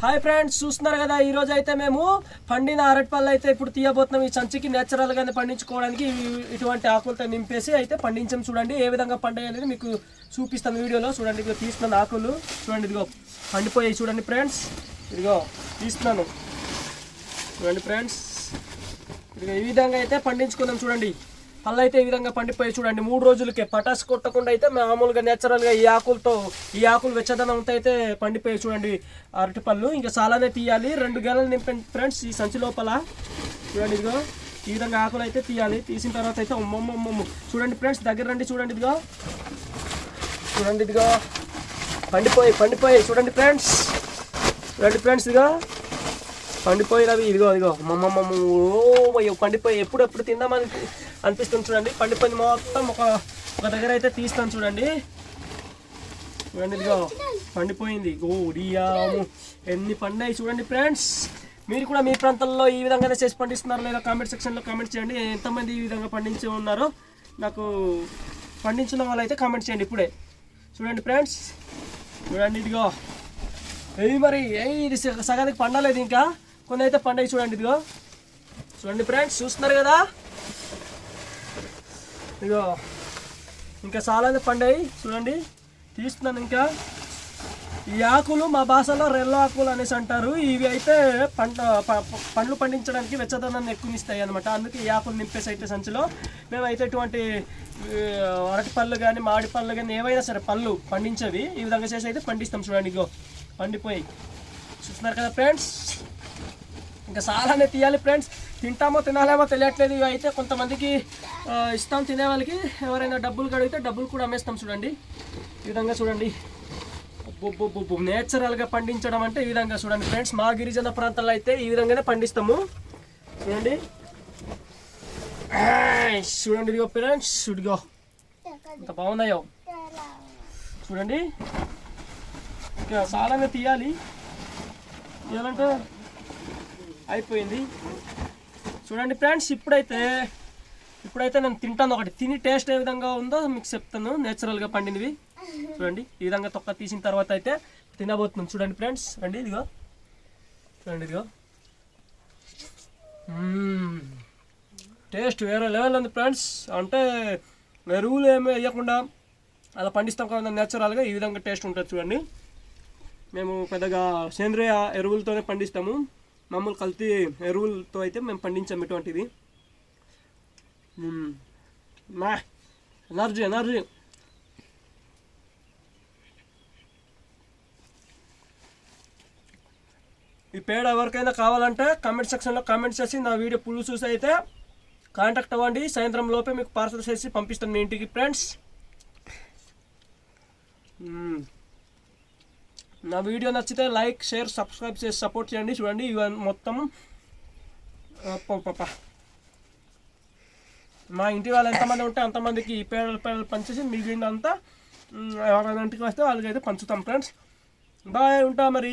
Hi friends చూస్తున్నారు కదా ఈ రోజు అయితే మేము పండిన అరటిపళ్ళు అయితే ఇప్పుడు తీయబోతున్నాం. ఈ సంచికి నేచురల్ గానే పండించుకోవడానికి ఇటువంటి ఆకులతో నింపేసి అయితే పండించాం. చూడండి ఏ విధంగా పండాయి అనేది మీకు చూపిస్తాను వీడియోలో. చూడండి ఇదిగో తీస్తున్నాను ఆకులు. చూడండి ఇదిగో పండిపోయాయి చూడండి ఫ్రెండ్స్. ఇదిగో తీస్తున్నాను. చూడండి ఫ్రెండ్స్. ఇదిగో ఈ విధంగా అయితే పండించుకుందాం చూడండి. పళ్ళు అయితే ఈ విధంగా పండిపోయి చూడండి. మూడు రోజులకే పటాస్ కొట్టకుండా అయితే మామూలుగా నేచురల్గా ఈ ఆకులతో ఈ ఆకులు వెచ్చదనంతో అయితే పండిపోయి చూడండి. అరటి పళ్ళు ఇంకా చాలానే తీయాలి. రెండు గెలలు నింపండి ఫ్రెండ్స్ ఈ సంచి లోపల. చూడండి ఇదిగో ఈ విధంగా ఆకులు అయితే తీయాలి. తీసిన తర్వాత అయితే అమ్మమ్మమ్మ చూడండి ఫ్రెండ్స్ దగ్గర రండి. చూడండి ఇదిగో. చూడండి ఇదిగో. పండిపోయి పండిపోయి. చూడండి ఫ్రెండ్స్. చూడండి ఫ్రెండ్స్ ఇదిగో. పండిపోయినవి. ఇదిగో ఇదిగో. మమ్మమ్మ ఓ పండిపోయి ఎప్పుడు ఎప్పుడు తిందామని అనిపిస్తుంది చూడండి. పండిపోయింది మొత్తం ఒక ఒక దగ్గర అయితే తీస్తాను చూడండి. చూడండి ఇదిగో. పండిపోయింది. గోడియాము ఎన్ని పండాయి చూడండి ఫ్రెండ్స్. మీరు కూడా మీ ప్రాంతాల్లో ఈ విధంగా చేసి పండిస్తున్నారో లేదా కామెంట్ సెక్షన్లో కామెంట్ చేయండి. ఎంతమంది ఈ విధంగా పండించి ఉన్నారో నాకు పండించిన వాళ్ళు అయితే కామెంట్ చేయండి ఇప్పుడే. చూడండి ఫ్రెండ్స్. చూడండి ఇదిగో. ఏయ్ మరి ఏ ఇది సగానికి పండలేదు ఇంకా. కొన్ని అయితే పండగ చూడండి ఇదిగో. చూడండి ఫ్రెండ్స్ చూస్తున్నారు కదా? ఇదిగో. ఇంకా చాలా అయితే పండాయి చూడండి. తీస్తున్నాను ఇంకా. ఈ ఆకులు మా భాషలో రెల్ల ఆకులు అనేసి అంటారు. ఇవి అయితే పంట ప- పండ్లు పండించడానికి వెచ్చదనాన్ని ఎక్కువనిస్తాయి అనమాట అందుకే ఈ ఆకులు నింపేసి అయితే సంచిలో. మేమైతే ఇటువంటి అరటి పళ్ళు కానీ మామిడి పళ్ళు కానీ ఏవైనా సరే పళ్ళు పండించేవి ఈ విధంగా చేసి అయితే పండిస్తాం చూడండి ఇగో పండిపోయి. చూస్తున్నారు కదా ఫ్రెండ్స్ ఇంకా చాలానే తీయాలి ఫ్రెండ్స్. తింటామో తినాలేమో తెలియట్లేదు. ఇవి అయితే కొంతమందికి ఇస్తాం తినే వాళ్ళకి. ఎవరైనా డబ్బులు కడిగితే డబ్బులు కూడా అమ్మేస్తాం చూడండి. ఈ విధంగా చూడండి. నేచురల్గా పండించడం అంటే ఈ విధంగా చూడండి ఫ్రెండ్స్. మా గిరిజన ప్రాంతాల్లో అయితే ఈ విధంగానే పండిస్తాము. చూడండి. చూడండి ఇదిగో ఫ్రెండ్స్ ఇదిగో. ఇంత బాగున్నాయో. చూడండి. ఇంకా చాలానే తీయాలి. తీయాలంటే అయిపోయింది. చూడండి ఫ్రెండ్స్ ఇప్పుడైతే ఇప్పుడైతే నేను తింటాను ఒకటి. తిని టేస్ట్ ఏ విధంగా ఉందో మీకు చెప్తాను. నేచురల్గా పండినవి. చూడండి ఈ విధంగా తొక్క తీసిన తర్వాత అయితే తినబోతున్నాను చూడండి ఫ్రెండ్స్ రండి ఇదిగో. చూడండి ఇదిగో. టేస్ట్ వేరే లెవెల్ ఉంది ఫ్రెండ్స్. అంటే ఎరువులు ఏమీ వేయకుండా అలా పండిస్తాం కదా నేచురల్గా ఈ విధంగా టేస్ట్ ఉంటుంది చూడండి. మేము పెద్దగా సేంద్రియ ఎరువులతోనే పండిస్తాము. మామూలు కల్తీ ఎరువులతో అయితే మేము పండించాము ఇటువంటిది. మా ఎనర్జీ ఎనర్జీ. ఈ పేడ ఎవరికైనా కావాలంటే కామెంట్ సెక్షన్లో కామెంట్ చేసి నా వీడియో పుల్లు చూసి అయితే కాంటాక్ట్ అవ్వండి. సాయంత్రం లోపే మీకు పార్సల్ చేసి పంపిస్తాను మీ ఇంటికి ఫ్రెండ్స్. నా వీడియో నచ్చితే లైక్ షేర్ సబ్స్క్రైబ్ చేసి సపోర్ట్ చేయండి. చూడండి ఇవన్నీ మొత్తం పాప మా ఇంటి వాళ్ళు ఎంతమంది ఉంటే అంతమందికి ఈ పేడలు పేడలు పంచేసి మిగిలినంతా మ్, ఎవరైనా ఇంటికి వస్తే వాళ్ళకైతే పంచుతాం ఫ్రెండ్స్. బాయ్ ఉంటా మరి.